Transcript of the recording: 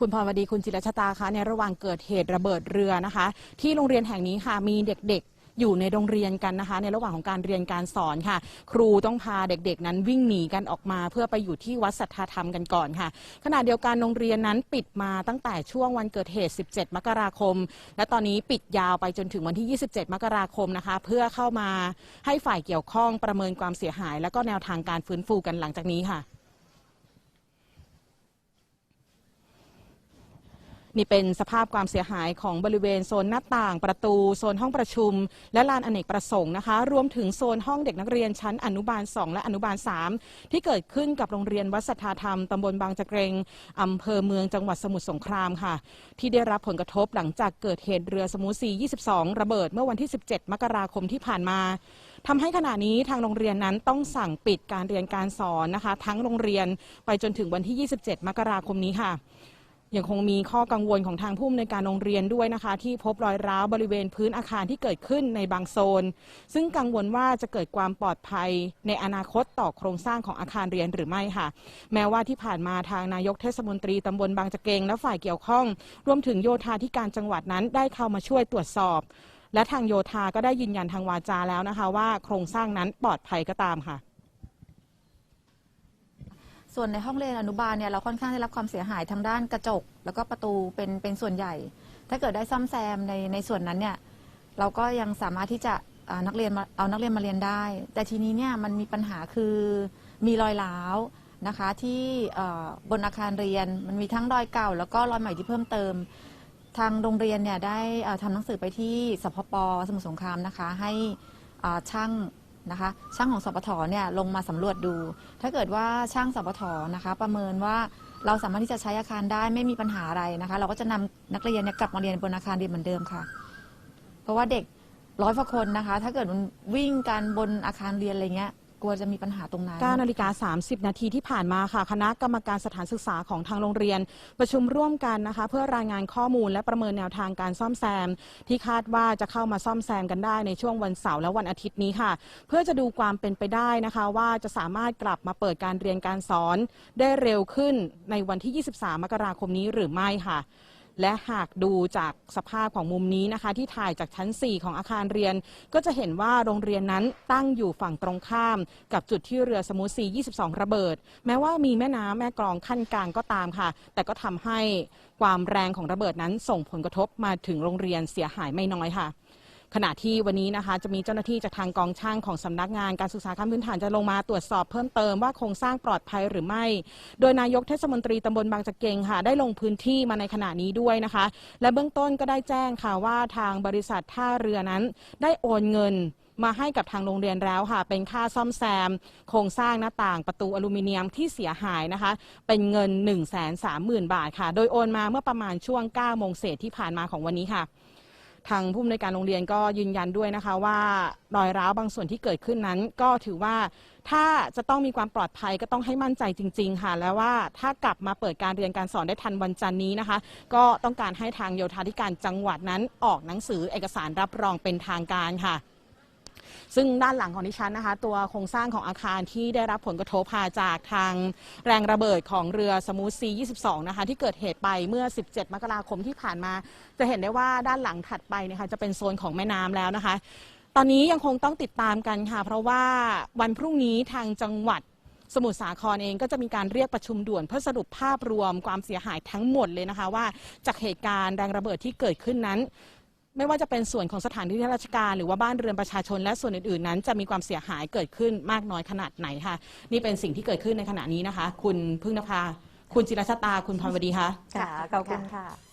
คุณพรวดีคุณจิรชตาคะในระหว่างเกิดเหตุระเบิดเรือนะคะ ที่โรงเรียนแห่งนี้ค่ะมีเด็กๆอยู่ในโรงเรียนกันนะคะ ในระหว่างของการเรียนการสอนค่ะ ครูต้องพาเด็กๆ นั้นวิ่งหนีกันออกมา เพื่อไปอยู่ที่วัดสัทธาธรรมกันก่อนค่ะ ขณะเดียวกันโรงเรียนนั้นปิดมาตั้งแต่ช่วงวันเกิดเหตุ 17 มกราคม และตอนนี้ปิดยาวไปจนถึงวันที่ 27 มกราคมนะคะ เพื่อเข้ามาให้ฝ่ายเกี่ยวข้องประเมินความเสียหาย และก็แนวทางการฟื้นฟูกันหลังจากนี้ค่ะ นี่เป็นสภาพความเสียหายของบริเวณโซนหน้าต่าง ประตู โซนห้องประชุม และลานอเนกประสงค์นะคะ รวมถึงโซนห้องเด็กนักเรียนชั้นอนุบาล 2 และอนุบาล 3 ที่เกิดขึ้นกับโรงเรียนวัดสัทธาธรรมตำบลบางจะเกรงอำเภอเมืองจังหวัดสมุทรสงครามค่ะ ที่ได้รับผลกระทบหลังจากเกิดเหตุเรือสมูซี22 ระเบิดเมื่อวันที่ 17 มกราคมที่ผ่านมาทำให้ขณะนี้ทางโรงเรียนนั้นต้องสั่งปิดการเรียนการสอนนะคะ ทั้งโรงเรียนไปจนถึงวันที่ 27 มกราคมนี้ค่ะ ยังคงมีข้อกังวลของทางผู้อำนวยการโรงเรียนด้วยนะคะ ที่พบรอยร้าวบริเวณพื้นอาคารที่เกิดขึ้นในบางโซน ซึ่งกังวลว่าจะเกิดความปลอดภัยในอนาคตต่อโครงสร้างของอาคารเรียนหรือไม่ค่ะ แม้ว่าที่ผ่านมาทางนายกเทศมนตรีตำบลบางจะเกงและฝ่ายเกี่ยวข้อง รวมถึงโยธาธิการจังหวัดนั้นได้เข้ามาช่วยตรวจสอบ และทางโยธาก็ได้ยืนยันทางวาจาแล้วนะคะ ว่าโครงสร้างนั้นปลอดภัยก็ตามค่ะ ส่วนในห้องเรียนอนุบาลเนี่ยเราค่อนข้างได้รับความเสียหายทางด้านกระจก แล้วก็ประตูเป็นเป็นส่วนใหญ่ ถ้าเกิดได้ซ่อมแซมในในส่วนนั้นเนี่ยเราก็ยังสามารถที่จะนักเรียนมาเอานักเรียนมาเรียนได้ แต่ทีนี้เนี่ยมันมีปัญหาคือมีรอยร้าวนะคะที่บนอาคารเรียนมันมีทั้งรอยเก่า แล้วก็รอยใหม่ที่เพิ่มเติม ทางโรงเรียนเนี่ยได้ทำหนังสือไปที่สพปสมุทรสงครามนะคะ ให้ช่าง นะคะ ช่างของสปทเนี่ยลงมาสำรวจดู ถ้าเกิดว่าช่างสปทนะคะ ประเมินว่าเราสามารถที่จะใช้อาคารได้ไม่มีปัญหาอะไรนะคะ เราก็จะนำนักเรียนเนี่ยกลับมาเรียนบนอาคารเรียนเหมือนเดิมค่ะ เพราะว่าเด็กร้อยกว่าคนนะคะ ถ้าเกิดมันวิ่งกันบนอาคารเรียนอะไรเงี้ย กลัวจะมีปัญหาตรงนั้น 9นาฬิกา30 นาทีที่ผ่านมาค่ะ คณะกรรมการสถานศึกษาของทางโรงเรียน ประชุมร่วมกันนะคะ เพื่อรายงานข้อมูลและประเมินแนวทางการซ่อมแซม ที่คาดว่าจะเข้ามาซ่อมแซมกันได้ในช่วงวันเสาร์และวันอาทิตย์นี้ค่ะ เพื่อจะดูความเป็นไปได้นะคะ ว่าจะสามารถกลับมาเปิดการเรียนการสอน ได้เร็วขึ้นในวันที่ 23 มกราคมนี้หรือไม่ค่ะ และหากดูจากสภาพของมุมนี้นะคะ ที่ถ่ายจากชั้น 4 ของอาคารเรียน ก็จะเห็นว่าโรงเรียนนั้นตั้งอยู่ฝั่งตรงข้าม กับจุดที่เรือสมูทซี22 ระเบิด แม้ว่ามีแม่น้ำแม่กลองขั้นกลางก็ตามค่ะ แต่ก็ทำให้ความแรงของระเบิดนั้นส่งผลกระทบมาถึงโรงเรียนเสียหายไม่น้อยค่ะ ขณะที่วันนี้นะคะจะมีเจ้าหน้าที่จากทางกองช่างของสำนักงานการศึกษาขั้นพื้นฐานจะลงมาตรวจสอบเพิ่มเติมว่าโครงสร้างปลอดภัยหรือไม่ โดยนายกเทศมนตรีตำบลบางจะเกงค่ะ ได้ลงพื้นที่มาในขณะนี้ด้วยนะคะ และเบื้องต้นก็ได้แจ้งค่ะว่าทางบริษัทท่าเรือนั้น ได้โอนเงินมาให้กับทางโรงเรียนแล้วค่ะ เป็นค่าซ่อมแซม โครงสร้างหน้าต่างประตูอลูมิเนียมที่เสียหายนะคะ เป็นเงิน 1 3 0 0 0 0 บาทค่ะ โดยโอนมาเมื่อประมาณช่วง9โมงเศษที่ผ่านมาของวันนี้ค่ะ ทางผู้อำนวยการโรงเรียนก็ยืนยันด้วยนะคะว่ารอยร้าวบางส่วนที่เกิดขึ้นนั้น ก็ถือว่าถ้าจะต้องมีความปลอดภัยก็ต้องให้มั่นใจจริง ๆ ค่ะ แล้วว่าถ้ากลับมาเปิดการเรียนการสอนได้ทันวันจันทร์นี้นะคะ ก็ต้องการให้ทางโยธาธิการจังหวัดนั้นออกหนังสือเอกสารรับรองเป็นทางการค่ะ ซึ่งด้านหลังของดิฉันนะคะ ตัวโครงสร้างของอาคารที่ได้รับผลกระทบพาจากทางแรงระเบิดของเรือสมูทซี22 นะคะ ที่เกิดเหตุไปเมื่อ 17 มกราคมที่ผ่านมา จะเห็นได้ว่าด้านหลังถัดไปนะคะจะเป็นโซนของแม่น้ำแล้วนะคะ ตอนนี้ยังคงต้องติดตามกันค่ะ เพราะว่าวันพรุ่งนี้ทางจังหวัดสมุทรสาครเองก็จะมีการเรียกประชุมด่วนเพื่อสรุปภาพรวมความเสียหายทั้งหมดเลยนะคะ ว่าจากเหตุการณ์แรงระเบิดที่เกิดขึ้นนั้น ไม่ว่าจะเป็นส่วนของสถานที่ราชการหรือว่าบ้านเรือนประชาชน และส่วนอื่นๆนั้น จะมีความเสียหายเกิดขึ้นมากน้อยขนาดไหนคะนี่เป็นสิ่งที่เกิดขึ้นในขณะนี้นะคะ คุณพึ่งนภา คุณจิรชตาคุณพรวดีคะ ค่ะขอบคุณค่ะ